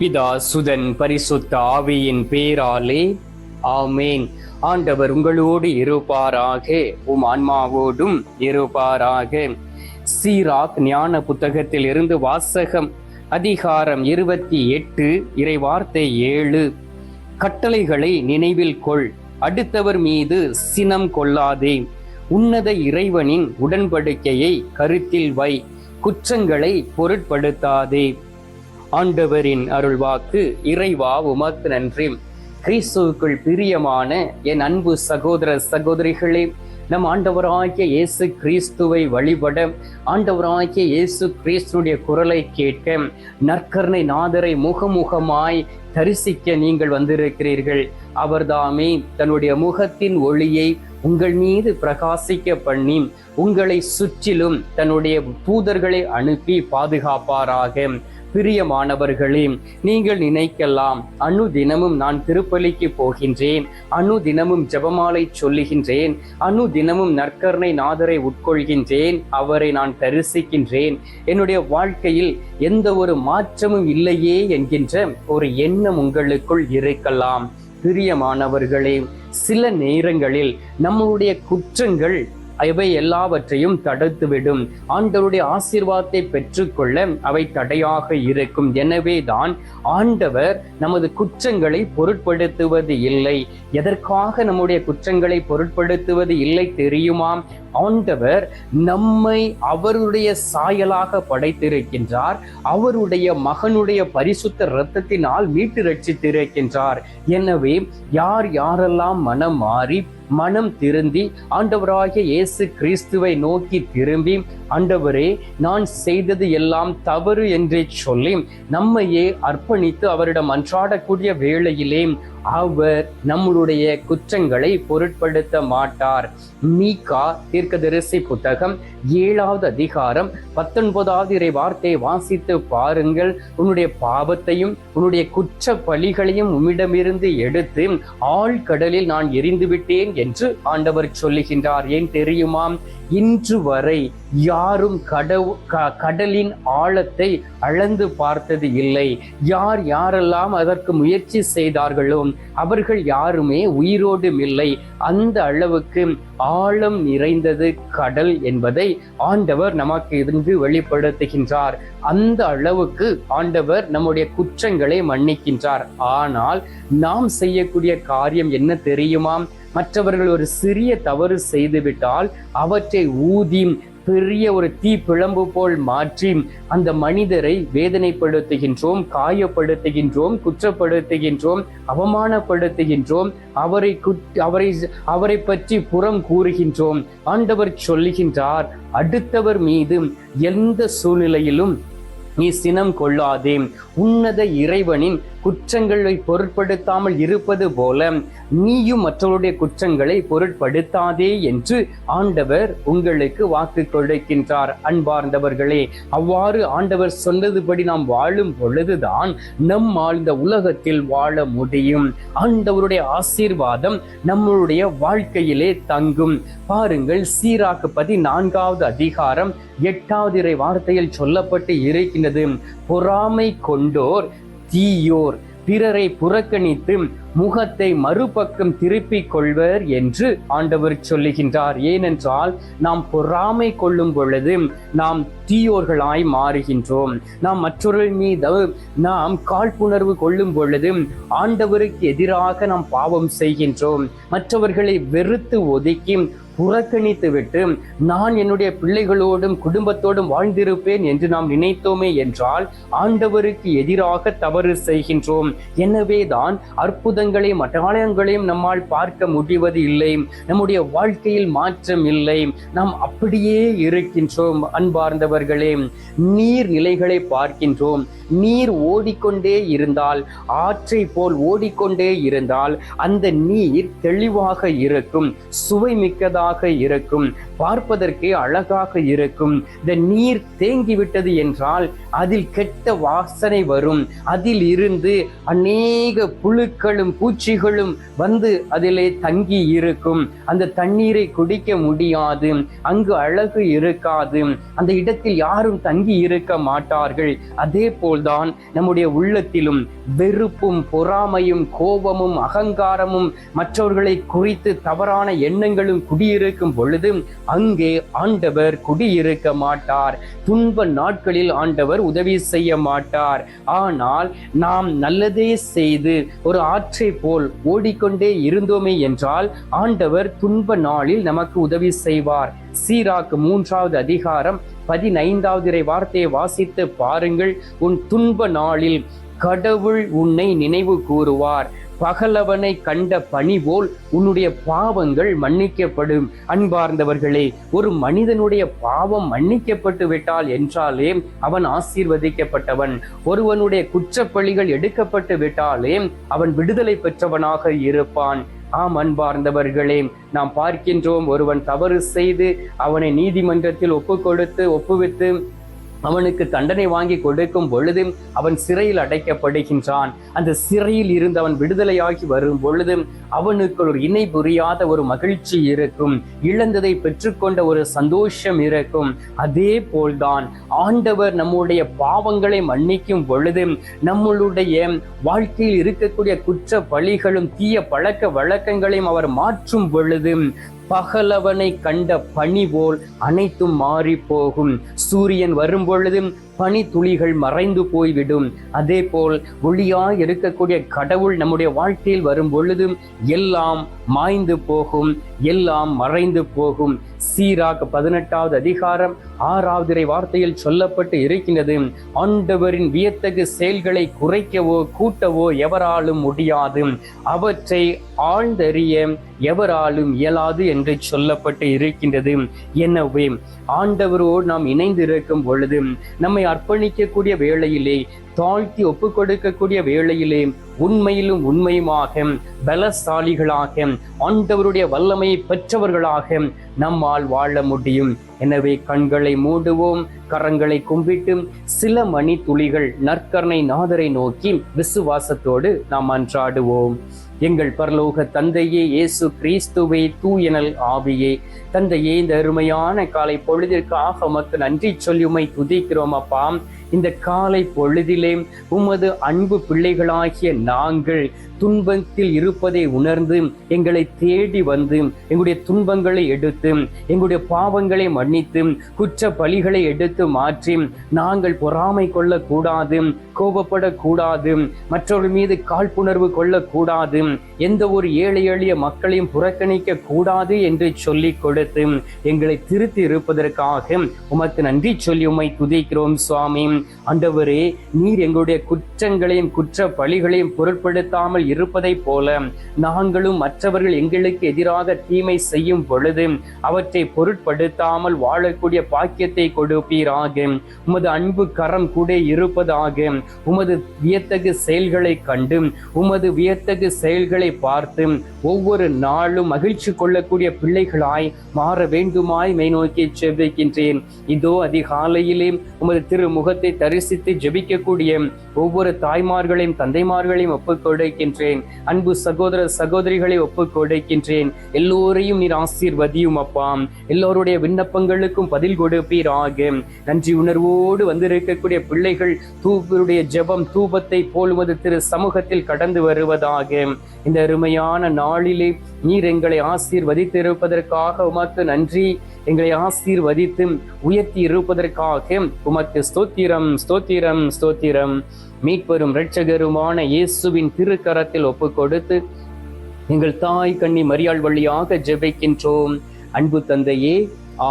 பிதா சுதன் பரிசுத்த ஆவியின் பேராலே. ஆமேன். ஆண்டவர் உங்களோடு இருப்பாராக. உம் ஆன்மாவோடும் இருப்பாராக. சீராக் ஞான புத்தகத்தில் இருந்து வாசகம் அதிகாரம் இருபத்தி எட்டு இறைவார்த்தை ஏழு. கட்டளைகளை நினைவில் கொள். அடுத்தவர் மீது சினம் கொள்ளாதே. உன்னத இறைவனின் உடன்படிக்கையை கருத்தில் வை. குற்றங்களை பொருட்படுத்தாதே. ஆண்டவரின் அருள்வாக்கு இறைவா உமக்கு நன்றி. கிறிஸ்துவுக்குள் பிரியமான என் அன்பு சகோதர சகோதரிகளே நம் ஆண்டவராகிய இயேசு கிறிஸ்துவை வழிபட ஆண்டவராகிய இயேசு கிறிஸ்துடைய குரலை கேட்க நற்கருணை நாதரை முகமுகமாய் தரிசிக்க நீங்கள் வந்திருக்கிறீர்கள். அவர்தாமே தன்னுடைய முகத்தின் ஒளியை உங்கள் மீது பிரகாசிக்க பண்ணி உங்களை சுற்றிலும் தன்னுடைய பூதர்களை அனுப்பி பாதுகாப்பாராக. பிரியமானவர்களே நீங்கள் நினைக்கலாம் அணு தினமும் நான் திருப்பலிக்கு போகின்றேன் அணு தினமும் ஜெபமாலை சொல்லுகின்றேன் அணு தினமும் நற்கருணை நாதரை உட்கொள்கின்றேன் அவரை நான் தரிசிக்கின்றேன். என்னுடைய வாழ்க்கையில் எந்த ஒரு மாற்றமும் இல்லையே என்கின்ற ஒரு எண்ணம் உங்களுக்குள் இருக்கலாம். பிரியமானவர்களே சில நேரங்களில் நம்முடைய குற்றங்கள் அவை எல்லாவற்றையும் தடுத்துவிடும். ஆண்டவருடைய ஆசீர்வாதத்தை பெற்றுக்கொள்ள அவை தடையாக இருக்கும். எனவே தான் ஆண்டவர் நமது குற்றங்களை பொருட்படுத்துவது இல்லை. எதற்காக நம்முடைய குற்றங்களை பொருட்படுத்துவது இல்லை தெரியுமா? ஆண்டவர் நம்மை அவருடைய சாயலாக படைத்திருக்கின்றார் அவருடைய மகனுடைய பரிசுத்த இரத்தத்தினால் மீட்டு ரட்சித்திருக்கின்றார். எனவே யார் யாரெல்லாம் மனம் மாறி மனம் திருந்தி ஆண்டவராகிய இயேசு கிறிஸ்துவை நோக்கி திரும்பி ஆண்டவரே நான் செய்தது எல்லாம் தவறு என்றே சொல்லி நம்மையே அர்ப்பணித்து அவரிடம் அன்றாடக்கூடிய வேளையிலே அவர் நம்மளுடைய குற்றங்களை பொருட்படுத்த மாட்டார். மீகா தீர்க்கதரிசி புத்தகம் ஏழாவது அதிகாரம் பத்தொன்பதாவது இறை வார்த்தையை வாசித்து பாருங்கள். உன்னுடைய பாவத்தையும் உன்னுடைய குற்ற பழிகளையும் உம்மிடமிருந்து எடுத்து ஆழ்கடலில் நான் எரிந்து விட்டேன் என்று ஆண்டவர் சொல்லுகின்றார். ஏன் தெரியுமாம் இன்று வரை யாரும் கடவு க- கடலின் ஆழத்தை அளந்து பார்த்தது இல்லை. யார் யாரெல்லாம் அதற்கு முயற்சி செய்தார்களோ அவர்கள் யாருமே உயிரோடும் இல்லை. அந்த அளவுக்கு ஆழம் நிறைந்தது கடல் என்பதை ஆண்டவர் நமக்கு இருந்து வெளிப்படுத்துகின்றார். அந்த அளவுக்கு ஆண்டவர் நம்முடைய குற்றங்களை மன்னிக்கின்றார். ஆனால் நாம் செய்யக்கூடிய காரியம் என்ன தெரியுமா? மற்றவர்கள் ஒரு சிறிய தவறு செய்துவிட்டால் அவற்றை ஊதி பெரிய ஒரு தீ பிழம்பு போல் மாற்றி அந்த மனிதரை வேதனைப்படுத்துகின்றோம் காயப்படுத்துகின்றோம் குற்றப்படுத்துகின்றோம் அவமானப்படுத்துகின்றோம் அவரை குட்- அவரை அவரை பற்றி புறம் கூறுகின்றோம். ஆண்டவர் சொல்லுகின்றார் அடுத்தவர் மீது எந்த சூழ்நிலையிலும் நீ சினம் கொள்ளாதே. உன்னத இறைவனின் குற்றங்களை பொருட்படுத்தாமல் இருப்பது போல நீயும் மற்றவருடைய குற்றங்களை பொருட்படுத்தாதே என்று ஆண்டவர் உங்களுக்கு வாக்கு கொடுக்கின்றார். அன்பார்ந்தவர்களே அவ்வாறு ஆண்டவர் சொன்னதுபடி நாம் வாழும் பொழுதுதான் நம்மால் இந்த உலகத்தில் வாழ முடியும். ஆண்டவருடைய ஆசீர்வாதம் நம்மளுடைய வாழ்க்கையிலே தங்கும். பாருங்கள் சீராக்கு பதினான்காவது அதிகாரம் எட்டாவது இறை வார்த்தையில் சொல்லப்பட்டு இருக்கின்றது. பொறாமை கொண்டோர் தீயோர் பிறரை புறக்கணித்து முகத்தை மறுபக்கம் திருப்பிக் கொள்வர் என்று ஆண்டவர் சொல்லுகின்றார். ஏனென்றால் நாம் பொறாமை கொள்ளும் பொழுது நாம் தீயோர்களாய் மாறுகின்றோம். நாம் மற்றொருள் மீது நாம் காழ்ப்புணர்வு கொள்ளும் பொழுது ஆண்டவருக்கு எதிராக நாம் பாவம் செய்கின்றோம். மற்றவர்களை வெறுத்து ஒதுக்கி புறக்கணித்து விட்டு நான் என்னுடைய பிள்ளைகளோடும் குடும்பத்தோடும் வாழ்ந்திருப்பேன் என்று நாம் நினைத்தோமே என்றால் ஆண்டவருக்கு எதிராக தவறு செய்கின்றோம். எனவே தான் அற்புதங்களையும் அடையாளங்களையும் நம்மால் பார்க்க முடிவது இல்லை. நம்முடைய வாழ்க்கையில் மாற்றம் இல்லை. நாம் அப்படியே இருக்கின்றோம் அன்பார்ந்தவர்களே. நீர் நிலைகளை பார்க்கின்றோம். நீர் ஓடிக்கொண்டே இருந்தால் ஆற்றை போல் ஓடிக்கொண்டே இருந்தால் அந்த நீர் தெளிவாக இருக்கும். சுவை மிக்கதாக அழகாக இருக்கும். பார்ப்பதற்கே அழகாக இருக்கும். இந்த நீர் தேங்கிவிட்டது என்றால் அதில் கெட்ட வாசனை வரும். அதில் இருந்து அநேக புழுக்களும் பூச்சிகளும் வந்து அதிலே தங்கி இருக்கும். அந்த தண்ணீரை குடிக்க முடியாது. அங்கு அழகு இருக்காது. அந்த இடத்தில் யாரும் தங்கி இருக்க மாட்டார்கள். அதே போல்தான் நம்முடைய உள்ளத்திலும் வெறுப்பும் பொறாமையும் கோபமும் அகங்காரமும் மற்றவர்களை குறித்து தவறான எண்ணங்களும் குடிய குடியிருக்கும் பொழுது அங்கே ஆண்டவர் குடியிருக்க மாட்டார். துன்ப நாட்களில் ஆண்டவர் உதவி செய்ய மாட்டார். ஆனால் நாம் நல்லதே செய்து ஒரு ஆற்றை போல் ஓடிக்கொண்டே இருந்தோமே என்றால் ஆண்டவர் துன்ப நாளில் நமக்கு உதவி செய்வார். சீராக்கு மூன்றாவது அதிகாரம் பதினைந்தாவது இறை வார்த்தையை வாசித்து பாருங்கள். உன் துன்ப நாளில் கடவுள் உன்னை நினைவு கூறுவார். பகலவனை கண்ட பணி போல் உன்னுடைய பாவங்கள் மன்னிக்கப்படும். அன்பார்ந்தவர்களே ஒரு மனிதனுடைய பாவம் மன்னிக்கப்பட்டு விட்டால் என்றாலே அவன் ஆசீர்வதிக்கப்பட்டவன். ஒருவனுடைய குற்றப்பழிகள் எடுக்கப்பட்டு விட்டாலே அவன் விடுதலை பெற்றவனாக இருப்பான். ஆம் அன்பார்ந்தவர்களே நாம் பார்க்கின்றோம் ஒருவன் தவறு செய்து அவனை நீதிமன்றத்தில் ஒப்பு கொடுத்து ஒப்புவித்து அவனுக்கு தண்டனை வாங்கி கொடுக்கும் பொழுது அவன் சிறையில் அடைக்கப்படுகின்றான். அந்த சிறையில் இருந்து அவன் விடுதலையாகி வரும் பொழுது அவனுக்கு ஒரு இணை புரியாத ஒரு மகிழ்ச்சி இருக்கும். இழந்ததை பெற்றுக்கொண்ட ஒரு சந்தோஷம் இருக்கும். அதே போல்தான் ஆண்டவர் நம்முடைய பாவங்களை மன்னிக்கும் பொழுது நம்மளுடைய வாழ்க்கையில் இருக்கக்கூடிய குற்ற பழிகளும் தீய பழக்க வழக்கங்களையும் அவர் மாற்றும் பொழுது பகலவனை கண்ட பனி போல் அனைத்தும் மாறி போகும் சூரியன் வரும் பொழுதும் பனி துளிகள் மறைந்து போய்விடும். அதே போல் ஒளியாய் இருக்கக்கூடிய கடவுள் நம்முடைய வாழ்க்கையில் வரும் பொழுதும் எல்லாம் மாய்ந்து போகும் எல்லாம் மறைந்து போகும். சீராக பதினெட்டாவது அதிகாரம் ஆறாவது வார்த்தையில் சொல்லப்பட்டு இருக்கின்றது. ஆண்டவரின் வியத்தகு செயல்களை குறைக்கவோ கூட்டவோ எவராலும் முடியாது. அவற்றை ஆழ்ந்தறிய எவராலும் இயலாது என்று சொல்லப்பட்டு இருக்கின்றது. எனவே ஆண்டவரோடு நாம் இணைந்து இருக்கும் பொழுது நம்மை அர்ப்பணிக்கக்கூடிய வேளையிலே தாழ்த்தி ஒப்பு கொடுக்கக்கூடிய வேளையிலே உண்மையிலும் உண்மையுமாக பலசாலிகளாக ஆண்டவருடைய வல்லமையை பெற்றவர்களாக நம்மால் வாழ முடியும். எனவே கண்களை மூடுவோம் கரங்களை கும்பிட்டு சில மணி துளிகள் நற்கரணை நாதரை நோக்கி விசுவாசத்தோடு நாம் அன்றாடுவோம். எங்கள் பரலோக தந்தையே இயேசு கிறிஸ்துவே தூயனல் ஆவியே. தந்தையே இந்த அருமையான காலை பொழுதிற்காக உமக்கு நன்றி சொல்லி உமை துதிக்கிறோம் அப்பா. இந்த காலை பொழுதிலே உமது அன்பு பிள்ளைகளாகிய நாங்கள் துன்பத்தில் இருப்பதை உணர்ந்து எங்களை தேடி வந்து எங்களுடைய துன்பங்களை எடுத்து எங்களுடைய பாவங்களை மன்னித்து குற்ற பலிகளை எடுத்து மாற்றி நாங்கள் பொறாமை கொள்ளக்கூடாது. கோபப்படக்கூடாது. மற்றவர்கள் மீது காழ்ப்புணர்வு கொள்ளக்கூடாது. எந்த ஒரு ஏழை எளிய மக்களையும் புறக்கணிக்க கூடாது என்று சொல்லி கொடுத்து எங்களை திருத்தி இருப்பதற்காக உமக்கு நன்றி சொல்லி உமை துதிக்கிறோம் சுவாமி. ஆண்டவரே நீர் எங்களுடைய குற்றங்களையும் குற்ற பழிகளையும் பொருட்படுத்தாமல் இருப்பதைப் போல நாங்களும் மற்றவர்கள் எங்களுக்கு எதிராக தீமை செய்யும் பொழுது அவற்றை பொருட்படுத்தாமல் வாழக்கூடிய பாக்கியத்தை கொடுப்பீராக. உமது அன்பு கரம் கூட இருப்பதாக உமது வியத்தகு செயல்களை கண்டு உமது வியத்தகு செயல்களை பார்த்து ஒவ்வொரு நாளும் மகிழ்ச்சி கொள்ளக்கூடிய பிள்ளைகளாய் மாற வேண்டுமாய் மெய் நோக்கி செபிக்கின்றேன் இதோ அதிகாலையிலே உமது திருமுகத்தை தரிசித்து ஜெபிக்கக்கூடிய ஒவ்வொரு தாய்மார்களையும் தந்தைமார்களையும் ஒப்புக்கொடுக்கின்றேன் அன்பு சகோதர சகோதரிகளை ஒப்புக்கொடுக்கின்றேன் எல்லோரையும் நீர் ஆசீர்வதியும் அப்பா. எல்லோருடைய விண்ணப்பங்களுக்கும் பதில் கொடுப்பீராக. நன்றி உணர்வோடு வந்திருக்கக்கூடிய பிள்ளைகள் தூவருடைய நம்முடைய ஜெபம் தூபத்தை போலுவது திரு சமூகத்தில் கடந்து வருவதாக. இந்த அருமையான நாளிலே நீர் எங்களை ஆசீர்வதித்திருப்பதற்காக உமக்கு நன்றி. எங்களை ஆசீர்வதித்து உயர்த்தி இருப்பதற்காக உமக்கு ஸ்தோத்திரம் ஸ்தோத்திரம் ஸ்தோத்திரம். மீட்பெரும் இரட்சகருமான இயேசுவின் திருக்கரத்தில் ஒப்பு கொடுத்து எங்கள் தாய் கண்ணி மரியாள் வழியாக ஜெபிக்கின்றோம். அன்பு தந்தையே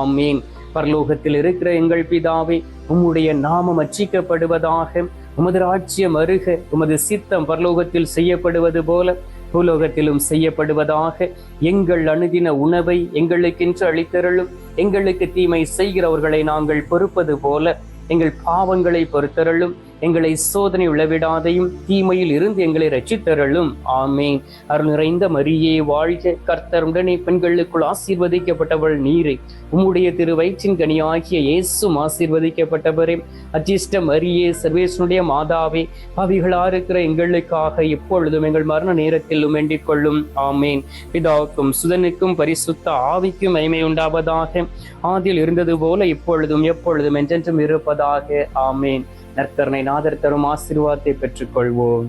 ஆமீன். பரலோகத்தில் இருக்கிற எங்கள் பிதாவே உம்முடைய நாமம் அச்சிக்கப்படுவதாக உமது ராஜ்யம் அருக உமது சித்தம் பரலோகத்தில் செய்யப்படுவது போல பூலோகத்திலும் செய்யப்படுவதாக எங்கள் அணுகின உணவை எங்களுக்கென்று அளித்தருளும். எங்களுக்கு தீமை செய்கிறவர்களை நாங்கள் பொறுப்பது போல எங்கள் பாவங்களை பொறுத்தருளும். எங்களை சோதனை உளவிடாதையும் தீமையில் இருந்து எங்களை ரட்சித்தருளும் ஆமேன். அருள் நிறைந்த மரியே வாழ்க கர்த்தர் உடனே பெண்களுக்குள் ஆசீர்வதிக்கப்பட்டவள் நீரே. உம்முடைய திரு வயிற்றின் கனியாகிய இயேசும் ஆசீர்வதிக்கப்பட்டவரே. அஜிஷ்ட மரியே சர்வேசனுடைய மாதாவே பாவிகளா இருக்கிற எங்களுக்காக எப்பொழுதும் எங்கள் மரண நேரத்திலும் வேண்டிக் கொள்ளும். ஆமேன். பிதாவுக்கும் சுதனுக்கும் பரிசுத்த ஆவிக்கும் மகிமை உண்டாவதாக. ஆதியில் இருந்தது போல இப்பொழுதும் எப்பொழுதும் என்றென்றும் இருப்பதாக. ஆமேன். நற்கருணை நாதர் தரும் ஆசீர்வாதத்தை பெற்றுக்கொள்வோம்.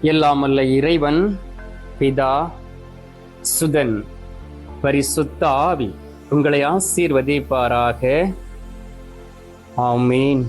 எல்லாம் அல்ல இறைவன் பிதா சுதன் பரிசுத்த ஆவி உங்களை ஆசீர்வதிப்பாராக. ஆமீன்.